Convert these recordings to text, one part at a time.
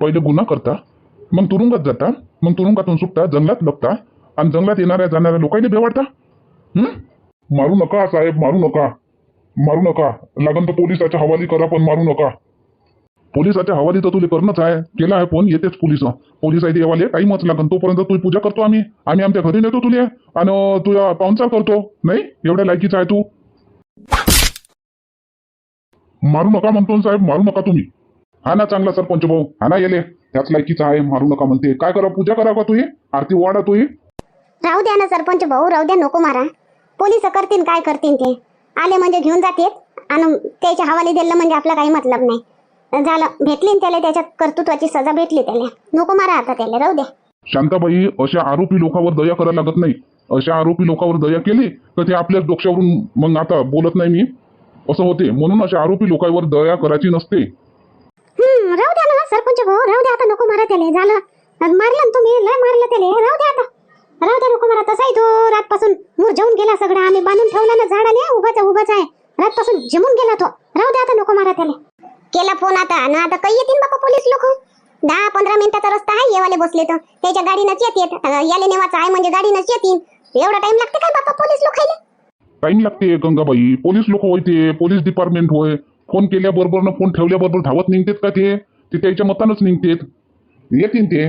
पहिले गुन्हा करता मग तुरुंगात जाता मग तुरुंगातून सुटता जंगलात लपता आणि जंगलात येणाऱ्या जाणाऱ्या लोकांनी भेवाडता? हम्म मारू नका साहेब मारू नका. मारू नका. लागन तर पोलिसाच्या हवाली करा पण मारू नका. पोलिसाच्या हवाली तर तुला करणंच आहे. केला आहे फोन येतेच पोलीस. पोलीस आहे येवाले टाईमच लागन. तोपर्यंत तू पूजा करतो आम्ही. आम्ही आमच्या घरी नेतो तुला. आणि तुझ्या पाहुणचार करतो. नाही? एवढ्या लायकीचा आहे तू. मारू नका म्हणतो साहेब. मारू नका तुम्ही. हा ना चांगला सरपंच भाऊ. हा ना येले. त्याच लायकीचा आहे मारू नका म्हणते. काय करा पूजा करा का तुही आरती वाढा तुही राहू द्या ना सरपंच भाऊ राहू द्या नको मारा. पोलीस करतील काय करतील ते? आले म्हणजे घेऊन जातेत आणि त्याच्या हवाली दिलं म्हणजे आपला काही मतलब नाही. झालं भेटली त्याला त्याच्या कर्तृत्वाची सजा भेटली त्याला. नको मारा आता त्याला राहू द्या. शांताबाई अशा आरोपी लोकांवर दया करायला लागत नाही. अशा आरोपी लोकांवर दया केली तर ते आपल्याच डोक्यावरून मग आता बोलत नाही मी? असं होते. म्हणून अशा आरोपी लोकांवर दया करायची नसते. हम्म राहू द्या ना सरपंच भाऊ राहू द्या आता नको मारा त्याला झालं. मारलं ना तुम्ही लय मारलं त्याला राहू द्या आता. राहू द्या नको मारा तसाही तो रातपासून मुरझावून गेला सगळा आम्ही बांधून ठेवला ना झाडाने उभाच उभाच आहे. रातपासून जमून गेला तो. राहू द्या आता नको मारा त्याला केला फोन आता ना आता काही येतील बापा पोलीस लोक. दहा पंधरा मिनिटाचा रस्ता आहे येवाले बसले तर. त्याच्या गाडीनंच येत अं, याले नेवाचा आहे म्हणजे गाडीनंच येतील एवढा टाइम लागते काय बापा पोलीस लोक टाइम लागते गंगाबाई. पोलीस लोक होय ते पोलीस डिपार्टमेंट होय. फोन केल्याबरोबर ना फोन ठेवल्याबरोबर धावत निघतेत का ते? ते त्याच्या मतानच निघतेत. येतील ते.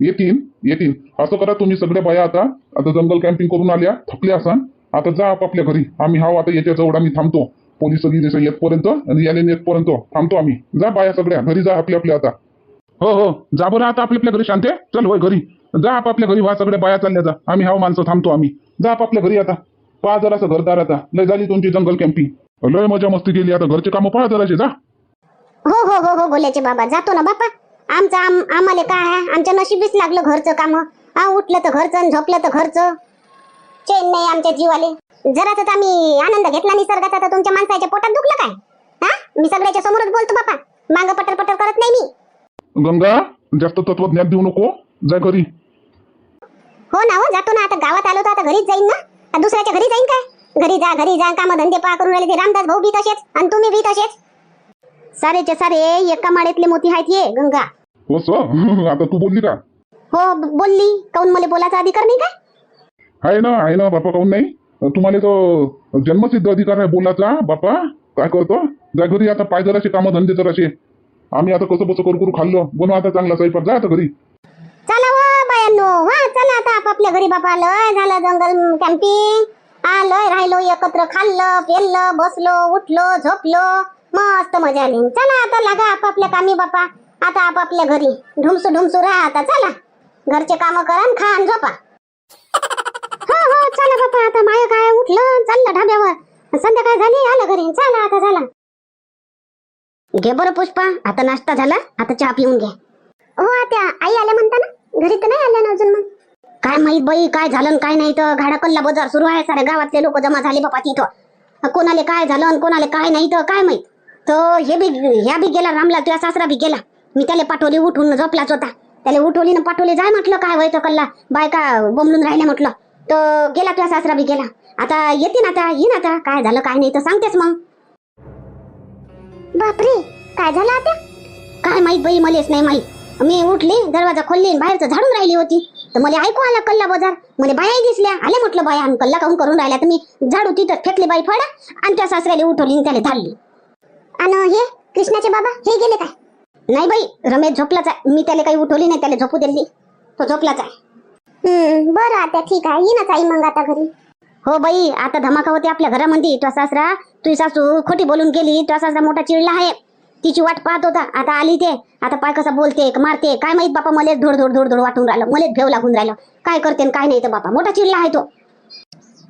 येतील येतील असं करा तुम्ही सगळ्या बाया आता आता जंगल कॅम्पिंग करून आल्या थकल्या असाल आता जा आपापल्या घरी. आम्ही हाव आता याच्या जवळ आम्ही थांबतो. पोलीस गिरीस येतपर्यंत आणि याने येतपर्यंत थांबतो आम्ही. जा बाया सगळ्या. घरी जा आपल्या आपल्या आता. हो हो. जा बरं आता आपल्या आपल्या घरी. शांते चल होय घरी. जा आपापल्या घरी. वा सगळ्या बाया चालल्या जा. आम्ही हाव माणसं थांबतो आम्ही. जा आपापल्या घरी आता. पहा जरासं घरदार आता. लय झाली तुमची जंगल कॅम्पिंग लय मजा मस्ती केली. आता घरचे कामं पहा जराशे जा. हो हो हो हो गोल्याचे बाबा. जातो ना बापा. आमचं आम आम्हाला काय आहे? आमच्या नशीबीच लागलं घरचं काम. हा उठलं तर घरचं आणि झोपलं तर घरचं. चैन नाही आमच्या जीवाले. जरा तर आम्ही आनंद घेतला निसर्गाचा. तर तुमच्या माणसाच्या पोटात दुखलं काय? हा? मी सगळ्याच्या समोरच बोलतो बापा. मांग पटर पटर करत नाही मी. गंगा जास्त तत्वज्ञान देऊ नको. जा घरी. हो ना हो जातो ना. आता गावात आलो तर आता घरीच जाईन ना. आता दुसऱ्याच्या घरी जाईन काय? घरी जा घरी जा काम धंदे पा करून राहिले ते. रामदास भाऊ बी तसेच आणि तुम्ही बी तसेच सारेचे सारे एका माळेतले मोती आहेत ये गंगा. हो सर आता तू बोलली का? हो बोलली. काऊन मला बोलायचा अधिकार नाही का आहे ना आहे ना बापा काहून नाही? तुम्हाला तो जन्मसिद्ध अधिकार आहे बोलाचा बापा. काय करतो? जा घरी आता पाय जराशे कामं धंदे जराशे आम्ही आता कसं बसं करू करू खाल्लो. बनव आता चांगला स्वयंपाक जा आता घरी. चला वा बायांनो. वा चला आता आपापल्या घरी बापा. लय झालं जंगल कॅम्पिंग आलोय राहिलो एकत्र खाल्लं पेललं बसलो उठलो झोपलो. मस्त मजा आली. चला आता लागा आपापल्या कामी बापा. आता आपापल्या घरी. ढुमसू ढुमसू राहा आता. चला. घरचे काम करा खा आणि झोपा. हो हो चला बापा. आता माय काय उठलं चाललं ढाब्यावर. संध्याकाळ झाली आलं घरी. चला आता झाला घे बरं पुष्पा. आता नाश्ता झाला. आता चहा पिऊन घे. हो आता आई आल्या म्हणता ना? घरी तर नाही आल्या ना अजून मग? काय माहीत बाई काय झालं काय नाही तर घाडा कल्ला बाजार सुरू आहे. साऱ्या गावातले लोक जमा झाले बापा तिथं. कोणाले काय झालं कोणाले काय नाही तर काय माहीत? तर हे बी ह्या बी गेला रामला तुझ्या सासरा बी गेला. मी त्याला पाठवली उठून झोपलाच होता. त्याला उठवली ना पाठवली जाय म्हटलं काय व्हायचं कल्ला. बायका बोंबलून राहिल्या म्हटलं. तर गेला तुझ्या सासरा बी गेला. आता येते ना आता येईन आता. काय झालं काय नाही तर सांगतेस मग. बापरे काय झालं आता? काय माहीत बाई मलेच नाही माहीत. मी उठली दरवाजा खोलली बाहेरचं झाडून राहिली होती. तर मला ऐकू आला कल्ला बाजार? मला बाया दिसल्या. आले म्हटलं बाया आणि कल्ला काऊन करून राहिल्या? तर मी झाडू तिथं फेकले बाई फळा आणि त्या सासऱ्याला उठवली आणि त्याला धाडली. आणि हे कृष्णाचे बाबा हे गेले काय? नाही बाई रमेश झोपलाच आहे. मी त्याला काही उठवली नाही त्याला झोपू दिली. तो झोपलाच आहे. बरं आता ठीक आहे. येईनच आई मग आता घरी. हो बाई आता धमाका होते आपल्या घरामध्ये तो सासरा तुझी सासू खोटी बोलून गेली. तो सासरा मोठा चिडला आहे. तिची वाट पाहत होता. आता आली ते. आता पाय कसा बोलते क- मारते. काय माहीत बापा मलेच धोड धोड धोड धोड वाटून राहिलं. मलेच भेव लागून राहिलं. काय करते न काय नाही तर बापा. मोठा चिडला आहे तो.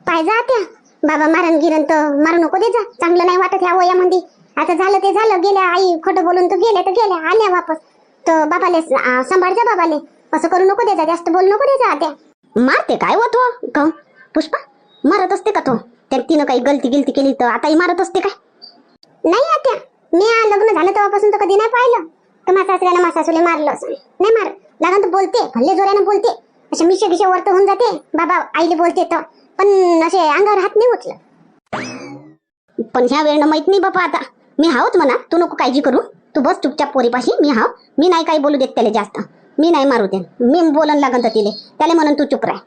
पाय जा त्या बाबा मारण गिरण तर मारू नको दे जा. चांगलं नाही वाटत ह्या वयामध्ये. आता झालं ते झालं. गेल्या आई खोटं बोलून तर गेल्या तर गेल्या. आल्या वापस. तर बाबाले सांभाळ जा बाबाले. असं करू नको दे जा. जास्त बोलू नको दे जा त्या मारते काय होतो का पुष्पा मारत असते का तो? त्या तिनं काही गलती गिलती केली तर आताही मारत असते काय? नाही आत्या मी लग्न झालं तेव्हापासून तर कधी नाही पाहिलं. तर माझ्या सासऱ्यानं माझ्या सासूला मारलं असं. नाही मार. लागन तर बोलते भल्ले जोऱ्यानं बोलते. असे मिशे गिशे वरत होऊन जाते. बाबा आईले बोलते तर. पण असे अंगावर हात नाही उचलं पण ह्या वेळेनं माहीत नाही बापा आता. मी हावत म्हणा तू नको काळजी करू. तू बस चुपचाप पोरीपाशी. मी हा मी नाही काही बोलू देत त्याला जास्त. मी नाही मारू देत. मी बोलन लागन तर तिले. त्याला म्हणून तू चुप राह.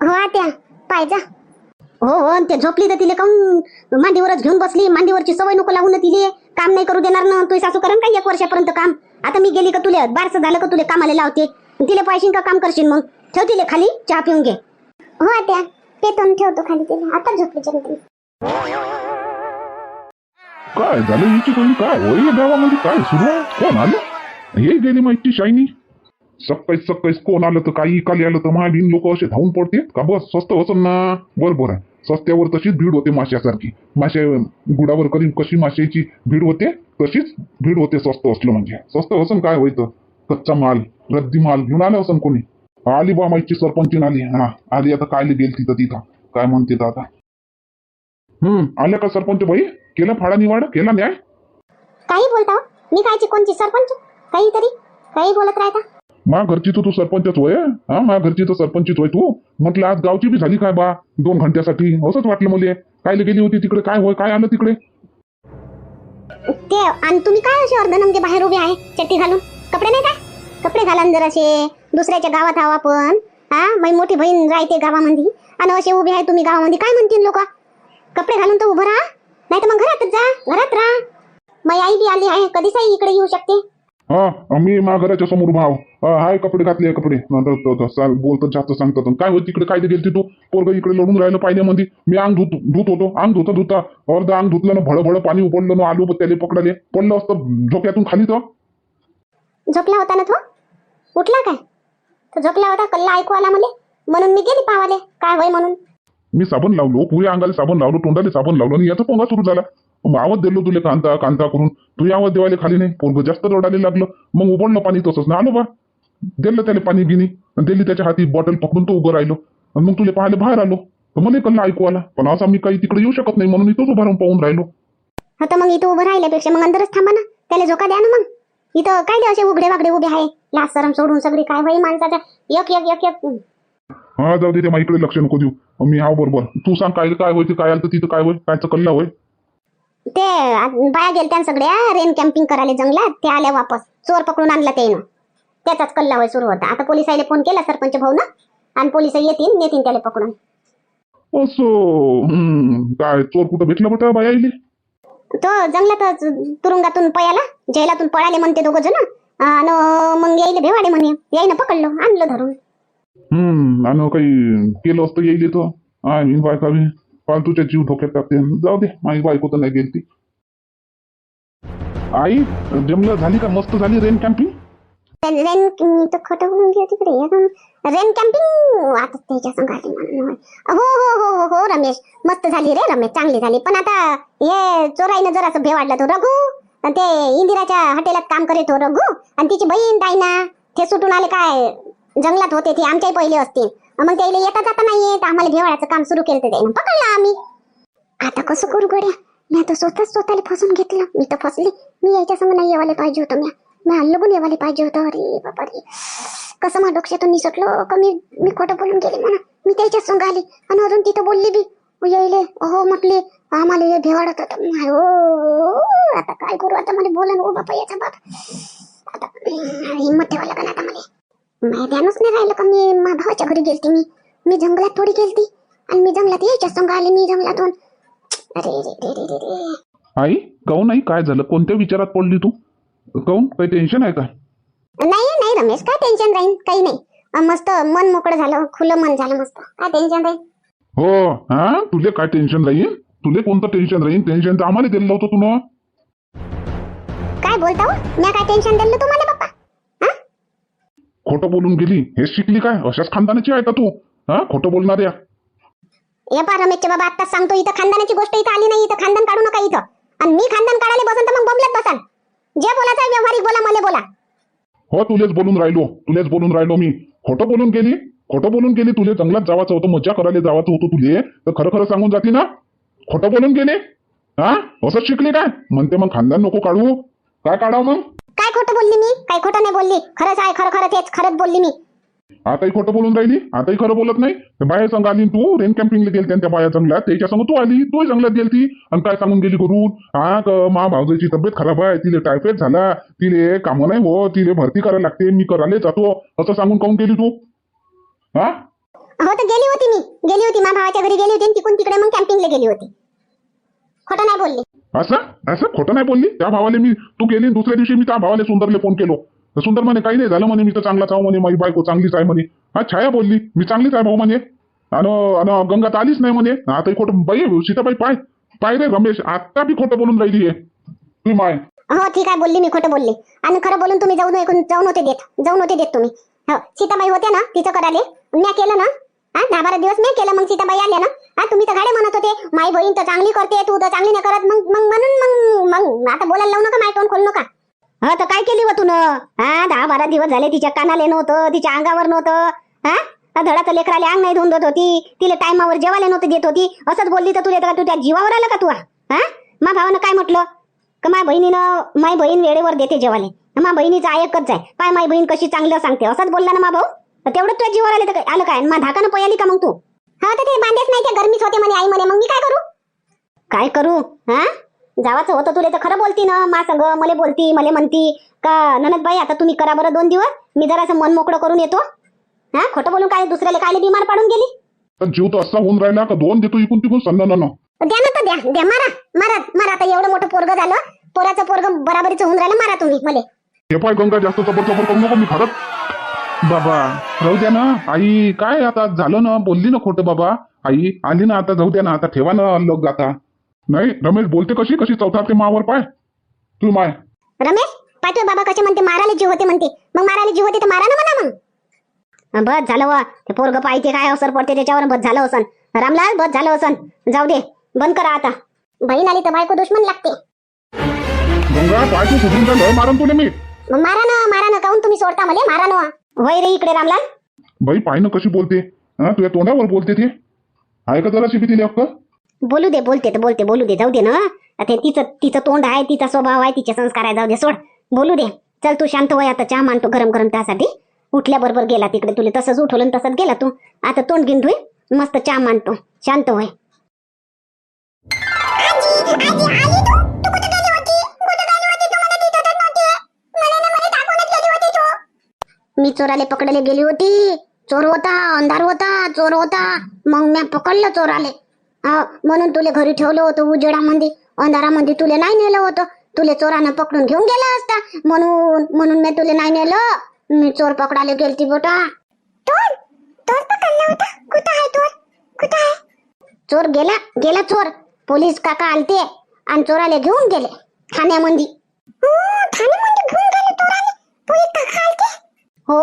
हो आत्या पाहिजा हो हो. आणि ते झोपली तर तिले काऊन मांडीवरच घेऊन बसली? मांडीवरची सवय नको लागून तिले. काम नाही करू देणार ना. तुझी सासू करण का एक वर्षापर्यंत काम? आता मी गेली का तुले? बारसं झालं का तुले कामाला लावते? तिले पाहिजे का काम करशील मग? ठेव तिले खाली चहा पिऊन घे. हो आत्या. पेतून ठेवतो खाली तिला. आता झोपली चंद्री काय झालं? हिची कोणी काय होय गावामध्ये? काय सुरू आहे? कोण आलं? हे गेली माहिती शायनी सकाळी सकाळी कोण आलं तर काही इकाली आलं तर महाबीन लोक असे धावून पडते का बस स्वस्त असन ना. बरोबर आहे. स्वस्त्यावर तशीच भीड होते माश्यासारखी. माश्या गुडावर करीन कशी माश्याची भीड होते तशीच भीड होते स्वस्त असलं म्हणजे. स्वस्त असन काय होईतं? कच्चा माल रद्दी माल घेऊन आलं असन कोणी? आली बा माहिती सरपंचीन आली. हा आली आता काय गेल तिथं तिथं? काय म्हणते तर आता? हम्म आल्या का सरपंच बाई? केला फाडा निवाडा? केला न्याय? काही बोलता हो. मी काय कोणची? सरपंच? काहीतरी? काही बोलत राहता? मा घरची तू तू सरपंचच होय हा? मा घरची तर सरपंचच होय तू? म्हटलं आज गावची बी झाली काय बा दोन घंट्यासाठी? असंच वाटलं मुले. कायले गेली होती तिकडे? काय होय? काय आलं तिकडे? ते आणि तुम्ही काय असे अर्धनंगे बाहेर उभे आहे? चट्टी घालून? कपडे नाही काय? कपडे घाला जर असे. दुसऱ्याच्या गावात हवा पण. हा? माझी मोठी बहीण राहते गावामध्ये आणि असे उभे आहे तुम्ही गावामध्ये काय म्हणतील लोक? कपडे घालून तर उभं राहा. नाही तर मग घरातच जा. घरात राहा. माझी आई बी आली आहे. कधीच आई इकडे येऊ शकते. हा? मी मा घराच्या समोर भाव हाय कपडे घातले कपडे. तो- तो बोलतात जास्त सांगतात काय होत तिकडे? काय गेलती तू? पोरग इकडे लढून राहिलं पाहिजे मी अंग धुत धुत होतो. अंग धुता धुता. अर्ध अंग धुतलं ना भड भड पाणी उपडलं ना आलो त्याला पकडाले. पडलं असतं झोक्यातून खाली तर. झोपला होता ना तो? उठला काय? तो झोपला होता कल्ला ऐकू आला मला. म्हणून मी गेली पावाले. काय होय म्हणून? मी साबण लावलो पुऱ्या अंगाला साबण लावलो तोंडाला साबण लावलो आणि याचा पोंगा सुरू झाला. मग आवाज दिलो तुले कांता कांता करून. तू आवाज देवाले खाली नाही. पोरग जास्त रडायला लागलं मग उबडलं पाणी तसंच. ना आलो बा दिलं त्याला पाणी आणि दिली त्याच्या हाती बॉटल पकडून तो उभं राहिलो. आणि मग तुला पाहायला बाहेर आलो. तर मला कल्ला ऐकू आला. पण असं मी काही तिकडे येऊ शकत नाही म्हणून इथंच उभा राहून पाहून राहिलो. तर मग इथं उभं राहिल्यापेक्षा मग अंदरच थांबा ना. त्याला झोका द्या ना मग. इथं काय द्या असे उघडे वागडे उभे आहे? लाज सरम सोडून सगळी काय होई माणसाच्या? एक एक एक एक. हा जाऊ दे ते माझ्याकडे लक्ष नको देऊ. मी हा बरोबर. तू सांग काय काय होय ते काय आलं तर तिथं काय होय कायचं कल्ला होय ते बाया गेलत्या सगळ्या रेन कॅम्पिंग करायला जंगलात. ते आल्या वापस. चोर पकडून आणला त्यानं त्याचाच कल्ला होय सुरू होता. आता पोलिसाला फोन केला सरपंच भाऊ ना आणि पोलीस येतील नेतील त्याला पकडून. असो हम्म, काय चोर कुठं भेटला बटा बाया इले? तो जंगलातच तुरुंगातून पळाला. जेलातून पळाले म्हणते दोघ जण आणि मग यायला भेवाडे म्हणे. यायनं पकडलं आणलं धरून. हम्म आणि काही केलं असतं येईल तर हा मी बायका बी फालतूच्या जीव धोक्यात टाकते जाऊ दे माझी बायको तर नाही गेलती आई जमलं झाली का? मस्त झाली रेन कॅम्पिंग रेन मी तर खोटं बोलून गेलो तिकडे. रेन कॅम्पिंग आता त्याच्या संग आली म्हणून होय. हो हो हो हो हो रमेश. मस्त झाली रे रमेश चांगली झाली. पण आता हे चोराईनं जरासं भेवाडला तो रघु. आणि ते इंदिराच्या हॉटेलात काम करे तो रघु. आणि तिची बहीण डायना ते सुटून आले काय? जंगलात होते ते आमच्याही पहिले असतील. मग त्याला येता जाता नाही येत आम्हाला भेवाळाचं काम सुरू केलं त्यानं पकडलं आम्ही. आता कसं करू गड्या? मी आता स्वतःच स्वतःला फसून घेतलं. मी तर फसले. मी यायच्या संग नाही येवाले पाहिजे होतं मी मी हल्लगून येवाले पाहिजे होतं. अरे बाबा रे. कसं माझ्या डोक्यातून निसटलो? का मी मी खोटं बोलून गेले म्हणा? मी त्याच्या संग आली. आणि अजून तिथं बोलली बी. येईले अहो म्हटले आम्हाला हे भेवाडत होतं हो आता काय करू? आता मला बोला ओ बापा याचा बाप. आता हिंमत ठेवायला लागेल आता मला. माझ्या ध्यानच नाही राहिलं का मी माझ्या भावाच्या घरी गेलती मी मी जंगलात थोडी गेलती आणि मी जंगलात यायच्या संग आले मी जंगलातून अरे रे रे रे रे रे आई काहून आई काय झालं कोणत्या विचारात पडली तू? काहून काही टेन्शन आहे का? नाही नाही रमेश काय टेन्शन राहील काही नाही. अं, मस्त मन मोकळं झालं खुलं मन झालं मस्त. काय टेन्शन राहील हो हा तुले काय टेन्शन राहील तुले कोणतं टेन्शन राहील टेन्शन तर आम्हाला दिलं होतं तू काय बोलता हो? मी काय टेन्शन दिलं तुम्हाला पप्पा खोटं बोलून गेली हेच शिकली काय? अशाच खानदानाची आहे का तू? हा? खोटं बोलणाऱ्या हे पा रमेशचे बाबा आत्ताच सांगतो इथं खानदानाची गोष्ट इथं आली नाही इथं खानदान काढू नका इथं. आणि मी खानदान काढायला बसन तर मग बमलत बसान. जे बोलायचं आहे व्यवहारिक बोला मला बोला. हो तुलेच बोलून राहिलो. तुलेच बोलून राहिलो मी. खोटं बोलून गेली? खोटं बोलून गेली तुले जंगलात जावाचं होतं मज्जा करायला जावाचं होतं तुले. तर खरं खरं सांगून जाते ना. खोटं बोलून गेले? हा? असंच शिकली काय? म्हणते मग खानदान नको काढू. काय काढावं मग? काय खोटं बोलली मी? काय खोटं नाही बोलली. खरंच आहे खरं खरं तेच खरंच बोलली मी. आताही खोटं बोलून राहिली? आताही खरं बोलत नाही? बाया संग आली तू? रेन कॅम्पिंगला गेलते त्या बाया जंगलात त्याच्या संग तू आली? तू जंगलात गेलती? आणि काय सांगून गेली करून हा क मा भावजाची तब्येत खराब आहे तिले टायफॉइड झाला. तिले कामं नाही हो तिले भरती करायला लागते मी करायला जातो. असं सांगून काऊन गेली तू? हा? हो तर गेली होती मी. गेली होती माझ्या भावाच्या घरी गेली होती आणि तिकून तिकडे मग कॅम्पिंगला गेली होती. खोटं नाही बोलली. असं? असं खोटं नाही बोलली? त्या भावाले मी तू गेली दुसऱ्या दिवशी मी त्या भावाले सुंदरले फोन केलो. तर सुंदर म्हणे काही नाही झालं म्हणे मी तर चांगलाच आहो म्हणे माझी बायको चांगलीच आहे म्हणे. हा छाया बोलली. मी चांगलीच आहे भाऊ म्हणे. आणि गंगा तर आलीच नाही म्हणे. आता खोटं बाई सीताबाई पाय पाय रे रमेश आता बी खोटं बोलून राहिली आहे तुम्ही माय. हो ठीक आहे बोलली मी खोटं बोलली. आणि खरं बोलून तुम्ही जाऊन ऐकून जाऊन होते देत जाऊन होते देत तुम्ही. हो सीताबाई होते ना तिचं कराले मी केलं ना? हा दहा बारा दिवस मी केलं मग सीताबाई आल्या ना? हा तुम्ही तर गाडे म्हणत होते माई बहीण तर चांगली करते तू तर चांगली नाही करत. मग मग म्हणून मग मग आता बोलायला लावू नका माय तोंड खोलू नका. हा तर काय केली व तू हा दहा बारा दिवस झाले तिच्या कानाले नव्हतं तिच्या अंगावर नव्हतं. हा धडा तर लेकराले अंग नाही धुंदत होती तिला टायमावर जेवायला नव्हतं देत होती. असंच बोलली तर तुला तू तुझ्या जीवावर आलं का तू? हा मा भावानं काय म्हटलं? का माय बहिणीनं माय बहीण वेळेवर देते जेवाले मा बहिणीचं ऐकच आहे पाय माय बहीण कशी चांगलं सांगते. असंच बोलला ना मा भाऊ? तेवढं तुझ्या जीवावर आले तर काय- आलं काय? मा धाकानं पयाली का मग तू? हा तर ते बांधेच नाही ते गरमीच होते म्हणे आई म्हणे मग मी काय करू? काय करू? हा? जावाचं होतं तुले तर खरं बोलती ना मा संग मला बोलती मला म्हणती का ननद बाई आता तुम्ही करा बरं दोन दिवस मी जरासं मन मोकळं करून येतो. हा? खोटं बोलून काय दुसऱ्याला कायले बिमार पाडून गेली? तर जीव तर असा होऊन राहिला का दोन देतो इकून तिकून सन्न न द्या ना तर द्या द्या. मारा मारा मारा. आता एवढं मोठं पोरग झालं पोराचं पोरग बराबरीचं होऊन राहिलं मारा तुम्ही मले. हे पाय गंगा जास्त चपर चपर करू नको मी खरंच. बाबा राहू द्या ना. आई काय आता? झालं ना? बोलली ना खोटं बाबा. आई आली ना आता. जाऊ द्या ना. आता ठेवा ना लोक आता. नाही रमेश बोलते कशी? कशी चौथारते मावर पाय? तू माय. रमेश पाठवे बाबा कसे म्हणते? मारायला जीव होते म्हणते. मग मारायला जीव होते तर मारा ना म्हणा मग. बस झालं वा. ते पोरग पाहिजे काय असर पडते त्याच्यावर. बस झालं असन. रामलाल बस झालं असन. जाऊ दे. बंद करा आता. बहीण आली तर बायको दुश्मन लागते. गंगा पाय तू सुधरून झालं मारन तुले मी. मग मारा ना मारा ना. काऊन तुम्ही सोडता मला? मारा ना. होय रे इकडे रामलाल. बाई पाय ना कशी बोलते? हा तुझ्या तोंडावर बोलते ती. आहे का जरा शिबी तिला अक्कल बोलू दे बोलते तर बोलते बोलू दे जाऊ दे ना. आता तिचं तिचं तोंड आहे तिचा स्वभाव आहे तिचे संस्कार आहे जाऊ दे सोड. बोलू दे. चल तू शांत होय आता चहा मांडतो गरम गरम त्यासाठी. उठल्याबरोबर गेला तिकडे तुला तसंच उठवलं आणि तसंच गेला तू. आता तोंड घेऊन धुई मस्त चहा मांडतो. शांत होय मी चोराले पकडायला गेली होती. चोर होता अंधार होता चोर होता. मग मी पकडलं चोराले. हा, म्हणून तुले घरी ठेवलं होतं उजेडामध्ये. अंधारामध्ये तुले नाही नेलं होतं. तुले चोरानं पकडून घेऊन गेला असता. म्हणून म्हणून मी तुले नाही नेलं. मी चोर पकडायला गेलती बोटा. चोर चोर पकडला होता? कुठं आहे चोर कुठं आहे? चोर गेला गेला चोर. पोलीस काका आलते आणि चोराले घेऊन गेले. ठाण्यामध्ये. ठाण्यामध्ये घेऊन गेले चोराले. पोलीस काका आलते? हो.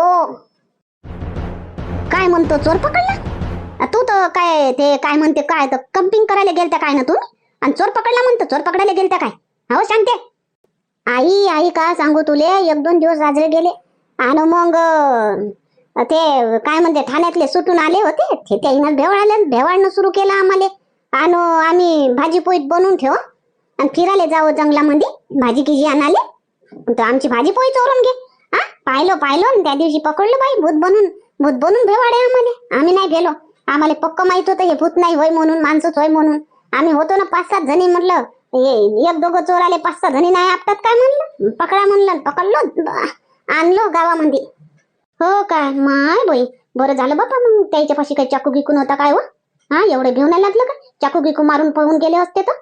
काय म्हणतो चोर पकडला? तू तर काय ते काय म्हणते काय तर कम्पिंग करायला गेलता काय ना तुम्ही आणि चोर पकडला म्हणतो चोर पकडायला गेलता काय? हो सांगते आई आई का सांगू तुले? एक दोन दिवस साजरे गेले. आणि मग ते काय म्हणते ठाण्यातले सुटून आले होते. ते त्याईनं भेवाळले भेवाळणं सुरू केलं आम्हाला. आणि आम्ही भाजी पोळीत बनवून ठेव. आणि फिरायला जावं जंगलामध्ये भाजी किजी आणाले तर आमची भाजी पोळी चोरून घे. हा? पाहिलो पाहिलो. त्या दिवशी पकडलो बाई भूत बनून. भूत बनून भेवाडे आम्हाला. आम्ही नाही गेलो. आम्हाला पक्क माहीत होतं हे भूत नाही होय म्हणून माणसंच होय म्हणून. आम्ही होतो ना पाच सात जणी म्हणलं हे एक दोघं चोर आले पाच सहा जणी नाही आपतात काय म्हणलं? पकडा म्हणलं पकडलो. आणलो गावामध्ये. हो काय? माय बाई. बरं झालं बाबा मग. त्याच्या पाशी काही चाकू गिकून होता काय हो हा एवढे घेऊन नाही लागलं का? चाकू गिकू मारून पळून गेले असते तर?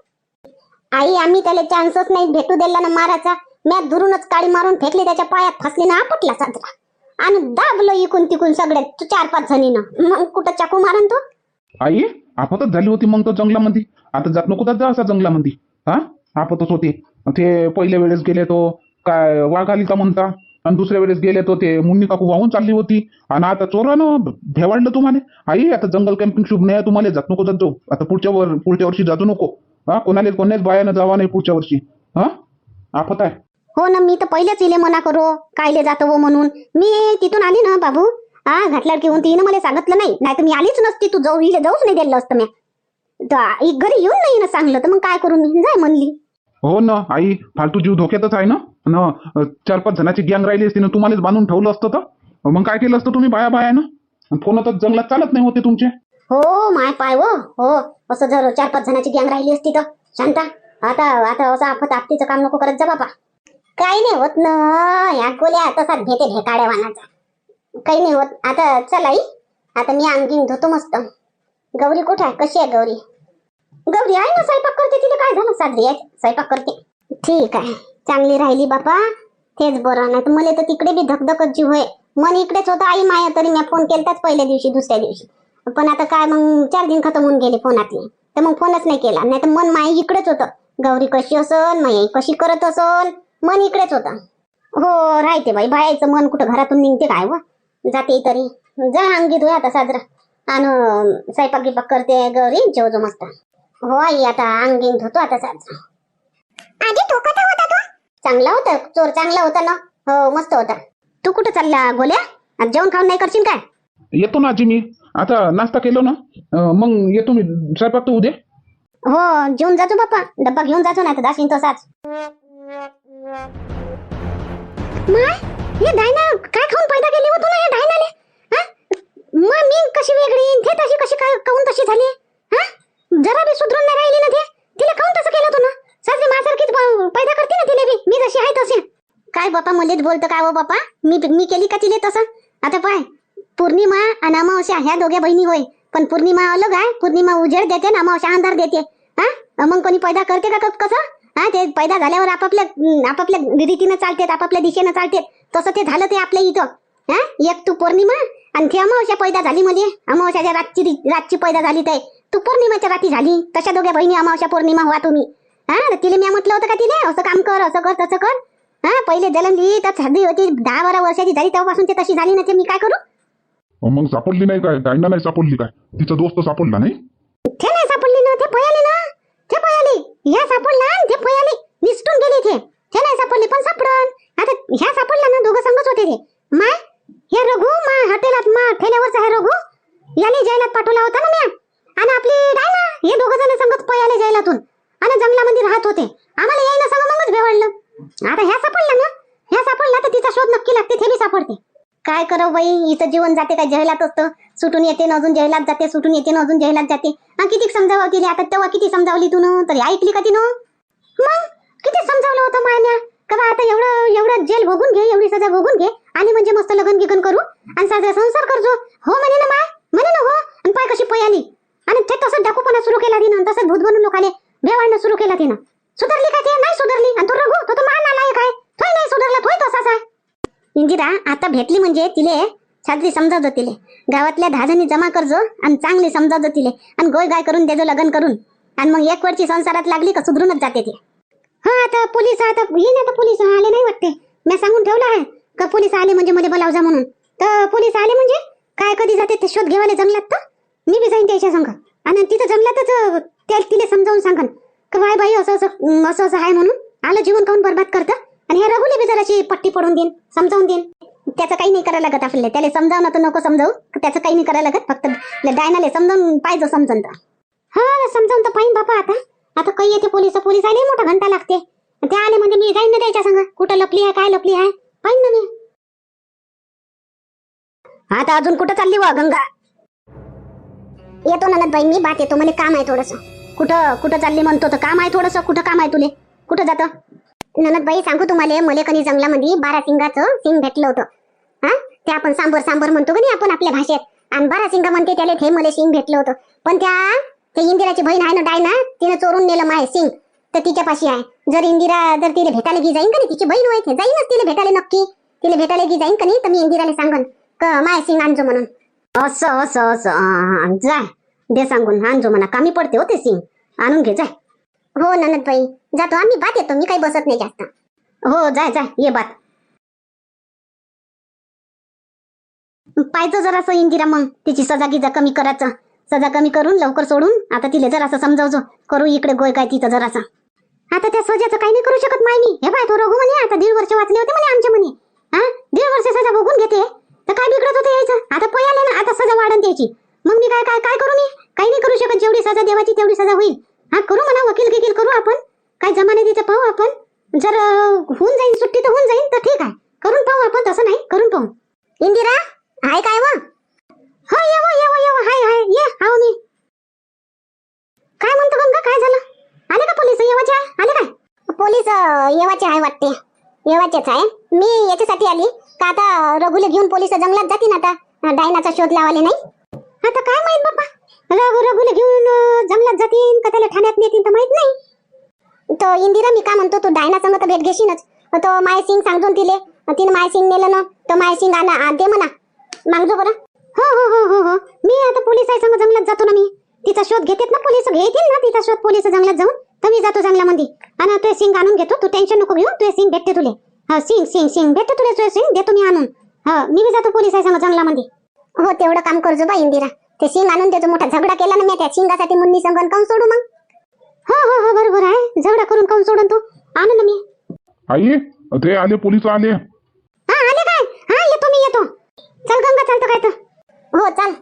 आई आम्ही त्याला चान्सच नाही भेटू दिला ना माराचा म्या दुरूनच काळी मारून फेकली त्याच्या पायात फसली ना आपटला साजरा आणि दाबलो इकून तिकून सगळे चार पाच जणीनं. मग कुठं चाकू मारन तो? आई आपतच झाली होती मग तो जंगलामध्ये. आता जात नको जा असा जंगलामध्ये. हा? आपतच होते. ते पहिल्या वेळेस गेले तो काय वाघ आली का म्हणता. आणि दुसऱ्या वेळेस गेले तो ते मुन्नी काकू वाहून चालली होती. आणि आता चोरानं भेवाडलं तुम्हाला. आई आता जंगल कॅम्पिंग शुभ नाही तुम्हाला. जात नको जात जाऊ. आता पुढच्या वर पुढच्या वर्षी जातो नको. हा? कोणाला कोणाच बायानं जावा नाही पुढच्या वर्षी. हा? आफत आहे. हो ना मी तर पहिलेच इले मना करो कायले जातो वो म्हणून. मी तिथून आली ना बाबू. हा घातल्यावर घेऊन तिनं मला सांगितलं नाही. नाही तर मी आलीच नसती तू जाऊ इले जाऊच नाही दिलं असतं मी घरी येऊन नाही ना सांगलं तर मग काय करू मी जाय म्हणली. हो ना आई फालतू जीव धोक्यातच आहे ना? न चार पाच जणांची गँग राहिली असती ना तुम्हालाच बांधून ठेवलं असतं तर? मग काय केलं असतं तुम्ही बाया बायानं? फोन तर जंगलात चालत नाही होते तुमचे. हो माय पाय हो हो. असं जर चार पाच जणांची गँग राहिली असती तर? शांता आता आता असं आपत आपटीचं काम नको करत जा बाबा. काही नाही होत ना. या गोल्या तसाच भेटे भेकाड्या वानाचा काही नाही होत. आता चला आई. आता मी अंगीन धुतो मस्त. गौरी कुठे आहे? कशी आहे गौरी? गौरी आहे ना स्वयंपाक करते. तिथे काय झालं? साजरी आहे. स्वयंपाक करते. ठीक आहे. चांगली राहिली बापा. तेच बरं. नाही तर मला तर तिकडे बी धकधकच जीव आहे. मन इकडेच होतं. आई माया तरी मी फोन केलताच पहिल्या दिवशी दुसऱ्या दिवशी. पण आता काय मग? चार दिन खतम होऊन गेले फोनातले. तर मग फोनच नाही केला. नाही तर मन माई इकडेच होतं. गौरी कशी असल माई कशी करत असल मन इकडेच होतं. हो राहते बाई बायाचं मन कुठं घरातून निघते काय व? जाते तरी. जा अंगी धुया आता साजरा. आणि स्वयंपाक गिपाक करते गौरी जेवजो मस्त. हो आई आता अंगीन धुतो आता साजरा. आधी तो कसा होता तो. चांगला होता चोर चांगला होता ना. हो मस्त होता. तू कुठं चालला गोल्या? आज जेवण खाऊन नाही करशील काय? येतो ना आजी मी. आता नाश्ता केलो ना. अं, मग येतो मी. स्वयंपाक तर उद्या. हो जेवून जातो बाप्पा डब्बा घेऊन जातो ना दासीन तसाच. माय हे डायना काय खाऊन पैदा केली होतो ना हे डायनाले? हा? मग मी कशी वेगळी ते तशी कशी काय काऊन तशी झाली? हा? जरा बी सुधरून नाही राहिली ना ते? तिला काऊन तसं केलं होतं ना सासरी माझ्यासारखीच पैदा करते ना तिने बी. मी जशी आहे तशी. काय बापा मलेच बोलतो काय हो बापा? मी मी केली का तिले तसं? आता पाय. पौर्णिमा आणि अमावस्या ह्या दोघ्या बहिणी होय. पण पौर्णिमा अलग आहे. पौर्णिमा उजेड देते ना अमावस्या अंधार देते. हा? मग कोणी पैदा करते का कसं? हा ते पैदा झाल्यावर आपापल्या आपापल्या रीतीनं चालतेत आपापल्या दिशेनं चालतेत तसं ते झालं ते आपल्या इथं. हा एक तू पौर्णिमा आणि ती अमावस्या पैदा झाली मध्ये अमावस्याच्या रातची रातची पैदा झाली ते. तू पौर्णिमाच्या रात्री झाली. तशा दोघ्या बहिणी अमावस्या पौर्णिमा व्हा तुम्ही. हा तिला मी म्हटलं होतं का तिने असं काम कर असं कर तसं कर. हा पहिले जन्मली तर साधी होती दहा बारा वर्षाची झाली तेव्हापासून ते तशी झाली ना ते मी काय करू? मग सापडली नाही काय? डायना नाही सापडली काय? तिचा दोस्त सापडला नाही? ते नाही सापडली ना ते पयाले ना. ते पयाले ह्या सापडला आणि ते पयाले निसटून गेले ते हे नाही सापडले पण सापडन. आता ह्या सापडला ना दोघं संगच होते ते. माय हे रघु मा हॉटेलात मा ठेल्यावरचा हे रघु. याने जायला पाठवला होता ना म्या. आणि आपली डायना हे दोघं जण संगत पयाले जायलातून. आणि जंगलामध्ये राहत होते. आम्हाला यायला संग मगच भेवडलं. आता ह्या सापडला ना ह्या सापडला तर तिचा शोध नक्की लागते ते बी सापडते. काय करावं बाई हिचं जीवन जाते काय जहलात असतं. सुटून येते न अजून जहलात जाते सुटून येते ना अजून जहलात जाते. समजावं तिने आता तेव्हा किती समजावली तू तरी ऐकली का तिनं? मग? किती समजावलं होतं मायन्या का बा आता एवढं एवढं जेल भोगून घे एवढी सजा भोगून घे आणि म्हणजे मस्त लग्न गिगन करू आणि साजरा संसार करजो. हो म्हणे ना माय? म्हणे ना हो? आणि पाय कशी पै आली? आणि ते तसं डाकूपणा सुरू केला तिनं तसंच भूत बनून लोकाले बेवाळणं सुरू केला तिनं. सुधारली का ते? नाही सुधारली. आणि तो रघु तो तर मान आला काय तोही नाही सुधारला तोही तसाच आहे. इंदिरा आता भेटली म्हणजे तिले छात्री समजावत तिले. गावातल्या दहा जणी जमा करजो आणि चांगली समजावत तिले. आणि गोय गाय करून देजो लग्न करून. आणि मग एक वरची संसारात लागली का सुधरूनच जाते ते. हा आता पोलीस आता येईल आता पोलीस. आले नाही वाटते. मी सांगून ठेवलं आहे का पोलीस आले म्हणजे मला बोलावजा म्हणून? तर पोलीस आले म्हणजे? काय कधी जाते ते शोध घेवाले जंगलात तर? मी बी जाईन त्याच्या संग. आणि तिथं जंगलातच त्या तिले समजावून सांगन. का बाय बाई असं असं असं असं आहे म्हणून? आलं जीवन काऊन बरबाद करतं? आणि हे रघुले बी जराशी पट्टी पडून देईन समजावून देईन. त्याचं काही नाही करायला लागत आपल्याला. त्याला समजावणं तर नको समजावू. त्याचं काही नाही करायला लागत. फक्त डायनाले समजावून पाहिजे समजून तर. हा समजावून तर पाहिजे बापा आता. आता काही येते पोलीस पोलीस आले मोठा घंटा लागते. ते आले म्हणजे मी जाईन ना त्याच्या संग. कुठं लपली आहे काय लपली आहे? पाहिजे ना मी. आता अजून कुठं चालली वा गंगा? येतो ननद बाई मी बात येतो. मला काम आहे थोडस. कुठं कुठं चालली म्हणतो तर काम आहे थोडस. कुठं काम आहे तुले? कुठं जातं? ननद बाई सांगू तुम्हाला मले कनी जंगलामध्ये बारा सिंगाचं सिंग भेटलं होतं. ते आपण सांबर सांबर म्हणतो का नाही आपण आपल्या भाषेत? आणि बारा सिंग म्हणते त्याला ते मला सिंग भेटलं होतं. पण त्या ते इंदिराची बहीण आहे ना डायना तिने चोरून नेलं माय सिंग. तर तिच्यापाशी आहे. जर इंदिरा जर तिला भेटायला गी जाईन का नाही? तिची बहीण ते जाईनच तिला भेटायला नक्की. तिला भेटायला गी जाईन का नाही? तर मी इंदिराला सांगन. का माय सिंग आणजो म्हणून. असं असं असं. हा, हा, जाय दे सांगून. आणजो म्हणा. कामी पडते हो ते सिंग. आणून घे जाय हो ननद बाई जातो. आम्ही बात येतो. मी काही बसत नाही जास्त. हो जाय जाय ये बात. पाहिजे जरासं इंदिरा मग. तिची सजा गिजा कमी करायचं. सजा कमी करून लवकर सोडून आता तिला जरासं समजावजो. करू इकडे गोय काय तिचं जरासा. आता त्या सजाचं काही नाही करू शकत माय मी हे पाय तो रघु म्हणे आता दीड वर्ष वाचले होते म्हणे आमच्या म्हणे. हा? दीड वर्ष सजा बघून घेते? तर काय बिघडत होतं यायचं? आता पयाले ना आता सजा वाढन त्याची. मग मी काय काय काय करू मी? काही नाही करू शकत. जेवढी सजा देवाची तेवढी सजा होईल. हा करू म्हणा वकील गिकील करू आपण. काय जमाने तिचं पाहू आपण. जर होऊन जाईन सुट्टी तर होऊन जाईल तर ठीक आहे. करून पाहू आपण तसं नाही. करून पाहू. इंदिरा? हाय काय व? हो ये वो ये वो ये वो हाय हाय ये आहो मी काय म्हणतो गंगा काय झालं? आले का पोलीस? येवाचे आहे? आले काय? पोलीस अं, येवाचे आहे वाटते. येवाचेच आहे. मी याच्यासाठी आली. का आता रघुले घेऊन पोलीस जंगलात जातील आता? अं, डायनाचा शोध लावाले नाही? आता काय माहीत बाप्पा? रघु रघुले घेऊन अं, जंगलात जातील का त्याला ठाण्यात नेतील तर माहीत नाही. तो इंदिरा मी काय म्हणतो तू डायना संग तर भेट घेशीनच. तो माय सिंग सांगून तिले तिने माय सिंग नेलं ना तो माय सिंग आणा आ, दे म्हणा. मागजो बरं हो हो हो हो हो. मी आता पोलीस आहे संग जंगलात जातो ना मी. तिचा शोध घेतात ना पोलीस? घेतील ना तिचा शोध पोलीस जंगलात जाऊन? तर मी जातो जंगलामध्ये. आणि तुझे सिंग आणून घेतो. तू टेन्शन नको घेऊ. तुझे सिंग भेटते तुले. हा सिंग सिंग सिंग भेटते तुले तुझे सिंग. देतो मी आणून. हा मी बी जातो पोलीस आहे संग जंगलामध्ये. हो तेवढं काम करजो बा इंदिरा. ते सिंग आणून देतो. मोठा झगडा केला ना मी त्या सिंगासाठी. मुन्नी संगन काऊन सोडू मग? हो हो हो बरोबर आहे. झगडा करून काऊन सोडून तू? आणू ना मी. आई ते आले पोलीस आले. हा आले काय? हा येतो मी येतो. चल गंगा चालतो काय तर. हो चाल.